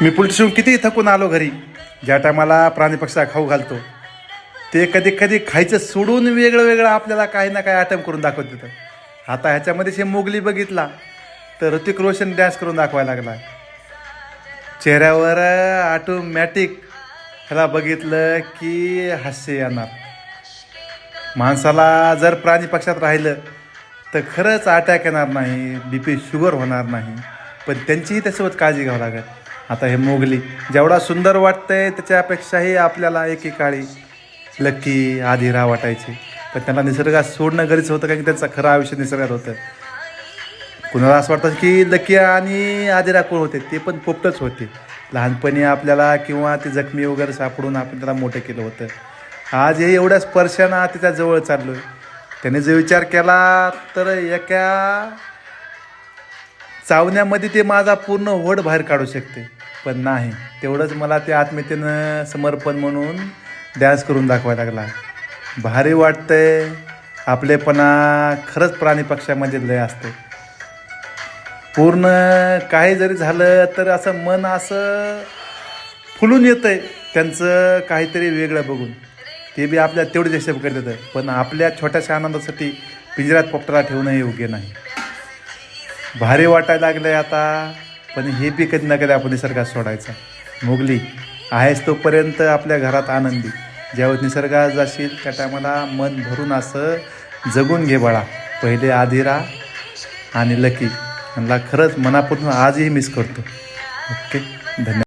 मी police किती थकून आलो घरी ज्या टायमाला प्राणी पक्षाला खाऊ घालतो ते कधी कधी खायचं सोडून वेगळं वेगळं आपल्याला काही ना काही आयटम करून दाखवत देतं. आता ह्याच्यामध्ये शे मोगली बघितला तर ऋतिक रोशन डॅन्स करून दाखवायला लागला. चेहऱ्यावर ऑटोमॅटिक ह्याला बघितलं की हास्य येणार. माणसाला जर प्राणी पक्षात राहिलं तर खरंच अटॅक येणार नाही बी पी शुगर होणार नाही. पण त्यांचीही त्यासोबत काळजी घ्यावं लागेल. आता हे मोगली. जेवढा सुंदर वाटतंय त्याच्यापेक्षाही आपल्याला एकेकाळी लक्की आधीरा वाटायची. पण त्यांना निसर्गात सोडणं गरजेचं होतं कारण की त्यांचं खरं आयुष्य निसर्गात होतं. कुणाला असं वाटतं की लकी आणि आदिरा कोण होते ते पण पोपटच होते. लहानपणी आपल्याला किंवा ते जखमी वगैरे सापडून आपण त्याला मोठं केलं होतं. आज हे एवढ्या स्पर्शानं त्याच्याजवळ चाललो आहे त्याने जो विचार केला तर एका चावण्यामध्ये ते माझा पूर्ण होड बाहेर काढू शकते. पण नाही. तेवढंच मला ते आत्मीयतेनं समर्पण म्हणून डॅन्स करून दाखवायला लागला. भारी वाटतंय. आपलेपणा खरंच प्राणी पक्षामध्ये लय असते पूर्ण काही जरी झालं तर असं मन असं फुलून येतंय. त्यांचं काहीतरी वेगळं बघून. ते बी आपल्या तेवढेच हिशेब करत येतं. पण आपल्या छोट्याशा आनंदासाठी पिंजऱ्यात पोपटाला ठेवणंही योग्य नाही. भारी वाटायला लागलंय आता. पण हे बी कधी ना कधी आपण निसर्गात सोडायचा. मोगली आहेस तोपर्यंत आपल्या घरात आनंदी. ज्यावेळेस निसर्गात जाशील त्या टायमाला मन भरून असं जगून घे बाळा. पहिले आधिरा आणि लकी. यांना खरंच मनापासून आजही मिस करतो. ओके धन्यवाद.